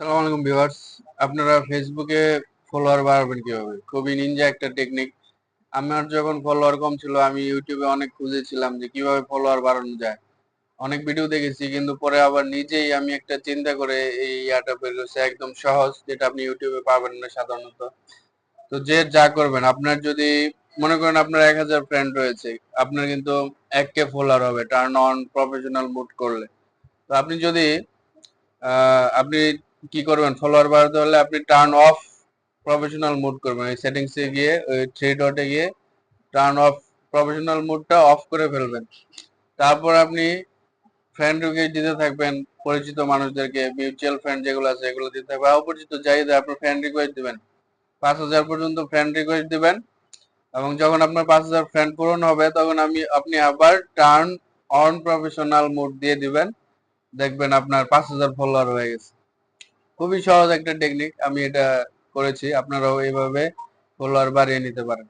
সালাম আলাইকুম ভিউয়ার্স। আপনারা ফেসবুকে ফলোয়ার বাড়াবেন কীভাবে? খুবই নিনজা একটা টেকনিক আমার যখন ফলোয়ার কম ছিল, আমি ইউটিউবে অনেক খুঁজেছিলাম যে কীভাবে ফলোয়ার বাড়ানো যায়। অনেক ভিডিও দেখেছি, কিন্তু পরে আবার নিজেই আমি একটা চিন্তা করে এই ইয়াটা বের করছি। একদম সহজ, যেটা আপনি ইউটিউবে পাবেন না সাধারণত। তো যে যা করবেন, আপনার যদি, মনে করেন আপনার এক হাজার ফ্রেন্ড রয়েছে, আপনার কিন্তু এক কে ফলোয়ার হবে টার্ন অন প্রফেশনাল মুড করলে। তো আপনি যদি আপনি কি করবেন? ফলোয়ার বাড়াতে হলে আপনি টার্ন অফ প্রফেশনাল মুড করবেন। এই সেটিংস গিয়ে, ওই থ্রি ডটে গিয়ে টার্ন অফ প্রফেশনাল মুডটা অফ করে ফেলবেন। তারপর আপনি ফ্রেন্ড রিকোয়েস্ট দিতে থাকবেন পরিচিত মানুষদেরকে মিউচুয়াল ফ্রেন্ড যেগুলো আছে এগুলো দিতে থাকবেন। অপরিচিত চাহিদা আপনার ফ্রেন্ড রিকোয়েস্ট দিবেন। পাঁচ হাজার পর্যন্ত ফ্রেন্ড রিকোয়েস্ট দিবেন এবং যখন আপনার পাঁচ হাজার ফ্রেন্ড পূরণ হবে, তখন আমি, আপনি আবার টার্ন অন প্রফেশনাল মুড দিয়ে দিবেন। দেখবেন আপনার পাঁচ হাজার ফলোয়ার হয়ে গেছে। খুবই সহজ একটা টেকনিক আমি এটা করেছি। আপনারাও এইভাবে ফলোয়ার বাড়িয়ে নিতে পারেন।